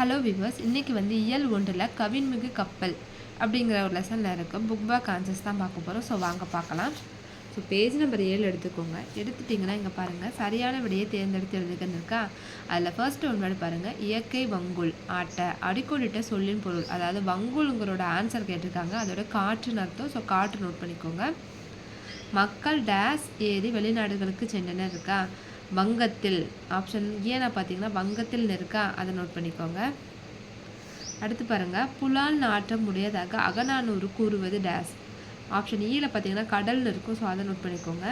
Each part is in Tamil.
ஹலோ விவர்ஸ் இன்றைக்கி வந்து இயல் ஒன்றில் கவின்மிகு கப்பல் அப்படிங்கிற ஒரு லெசனில் இருக்குது புக் பேக் ஆன்சர்ஸ் தான் பார்க்க போகிறோம் ஸோ வாங்க பார்க்கலாம். ஸோ பேஜ் நம்பர் ஏழு எடுத்துக்கோங்க. எடுத்துட்டிங்கன்னா இங்கே பாருங்கள் சரியான விடையை தேர்ந்தெடுத்து எழுதுக்கன்னு இருக்கா? அதில் ஃபர்ஸ்ட் ஒன் பாருங்கள் இயற்கை வங்குல் ஆட்டை அடிக்கோடிட்ட சொல்லின் பொருள். அதாவது வங்குலுங்கிறோட ஆன்சர் கேட்டிருக்காங்க. அதோட காற்றுன்னு அர்த்தம். ஸோ காற்று நோட் பண்ணிக்கோங்க. மக்கள் டேஸ் ஏறி வெளிநாடுகளுக்கு சென்றனர் இருக்கா? வங்கத்தில். ஆப்ஷன் ஏன்னா பார்த்தீங்கன்னா வங்கத்தில் இருக்கா? அதை நோட் பண்ணிக்கோங்க. அடுத்து பாருங்கள் புலால் நாட்டம் உடையதாக அகநானூறு கூறுவது டேஸ் ஆப்ஷன் ஈயில் e பார்த்தீங்கன்னா கடல்னு இருக்கும். ஸோ அதை நோட் பண்ணிக்கோங்க.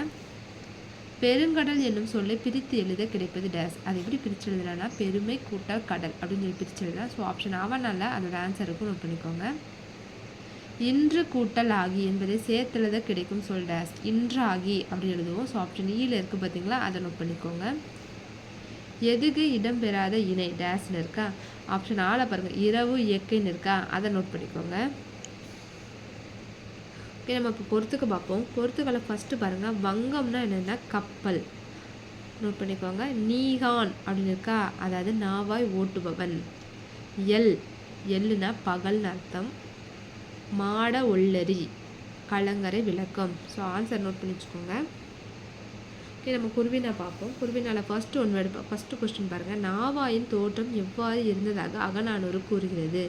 பெருங்கடல் என்னும் சொல்லை பிரித்து எழுத கிடைப்பது டேஸ் அதை எப்படி பிரித்து எழுதுனா பெருமை கூட்டல் கடல் அப்படின்னு சொல்லி பிரித்து எழுதலாம் ஸோ ஆப்ஷன் ஆவனால அதோட ஆன்சருக்கும் நோட் பண்ணிக்கோங்க. இன்று கூட்டல் ஆகி என்பதை சேர்த்தெழுத கிடைக்கும் சொல் டேஸ் இன்று ஆகி அப்படி எழுதுவோம். ஸோ ஆப்ஷன் ஈயில் e இருக்குது பார்த்தீங்களா அதை நோட் பண்ணிக்கோங்க. எதுகு இடம்பெறாத இணை டேஸ்னு இருக்கா? ஆப்ஷன் ஆளை பாருங்கள் இரவு இயற்கைன்னு இருக்கா அதை நோட் பண்ணிக்கோங்க. ஓகே நம்ம இப்போ பொறுத்துக்கு பார்ப்போம். பொறுத்துக்களை ஃபஸ்ட்டு பாருங்கள் வங்கம்னா என்னென்னா கப்பல். நோட் பண்ணிக்கோங்க. நீகான் அப்படின்னு இருக்கா அதாவது நாவாய் ஓட்டுபவன். எல். எல்லுனா பகல்னு அர்த்தம். மாட ஒள்ளரி கலங்கரை விளக்கம். ஸோ ஆன்சர் நோட் பண்ணி வச்சுக்கோங்க. ஓகே நம்ம குருவினா பார்ப்போம். குருவினால் ஃபஸ்ட்டு ஒன்று எடுப்போம் ஃபஸ்ட்டு கொஸ்டின் பாருங்கள் நாவாயின் தோற்றம் எவ்வாறு இருந்ததாக அகநானூறு கூறுகிறது.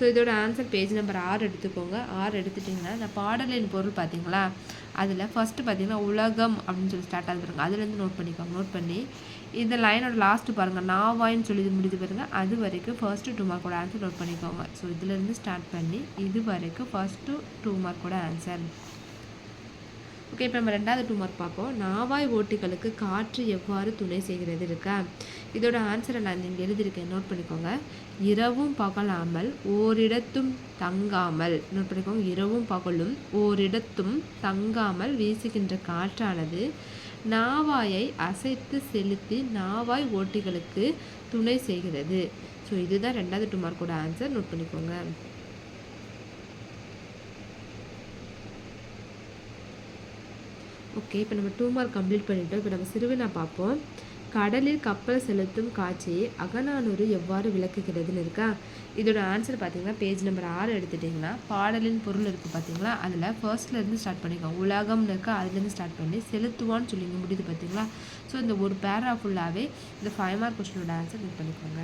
ஸோ இதோட ஆன்சர் பேஜ் நம்பர் ஆறு எடுத்துக்கோங்க. ஆறு எடுத்துட்டிங்கன்னா இந்த பாடலின் பொருள் பார்த்தீங்களா? அதில் ஃபஸ்ட்டு பார்த்தீங்கன்னா உலகம் அப்படின்னு சொல்லி ஸ்டார்ட் ஆகுது பாருங்க. அதுலேருந்து நோட் பண்ணிக்கோங்க. நோட் பண்ணி இந்த லைனோட லாஸ்ட்டு பாருங்கள் நாவாயின்னு சொல்லி முடிஞ்சு பாருங்கள் அது வரைக்கும் ஃபர்ஸ்ட்டு டூ மார்க்கோட ஆன்சர் நோட் பண்ணிக்கோங்க. ஸோ இதுலேருந்து ஸ்டார்ட் பண்ணி இது வரைக்கும் ஃபஸ்ட்டு டூ மார்க்கோட ஆன்சர் ஓகே இப்போ நம்ம ரெண்டாவது டூ மார்க் பார்ப்போம். நாவாய் ஓட்டிகளுக்கு காற்று எவ்வாறு துணை செய்கிறது இருக்கா? இதோட ஆன்சரை நான் இங்கே எழுதியிருக்கேன். நோட் பண்ணிக்கோங்க. இரவும் பகலாமல் ஓரிடத்தும் தங்காமல். நோட் பண்ணிக்கோங்க. இரவும் பகலும் ஓரிடத்தும் தங்காமல் வீசுகின்ற காற்றானது நாவாயை அசைத்து செலுத்தி நாவாய் ஓட்டிகளுக்கு துணை செய்கிறது. ஸோ இதுதான் ரெண்டாவது டூ மார்க்கோட ஆன்சர் நோட் பண்ணிக்கோங்க. ஓகே இப்போ நம்ம டூ மார்க் கம்ப்ளீட் பண்ணிட்டோம். இப்போ நம்ம சிறுவினா பார்ப்போம். கடலில் கப்பல் செலுத்தும் காட்சியை அகநானூறு எவ்வாறு விளக்குகிறதுன்னு இருக்கா? இதோட ஆன்சர் பார்த்தீங்கன்னா பேஜ் நம்பர் ஆறு எடுத்துட்டிங்கன்னா பாடலின் பொருள் இருக்குது பார்த்தீங்களா அதில் ஃபர்ஸ்ட்லேருந்து ஸ்டார்ட் பண்ணிக்கோங்க. உலகம்னு இருக்கா? அதுலேருந்து ஸ்டார்ட் பண்ணி செலுத்துவான்னு சொல்லி முடியுது பார்த்தீங்களா ஸோ இந்த ஒரு பேரா ஃபுல்லாகவே இந்த ஃபைவ் மார்க் கொஸ்டினோட ஆன்சர் நோட் பண்ணிக்கோங்க.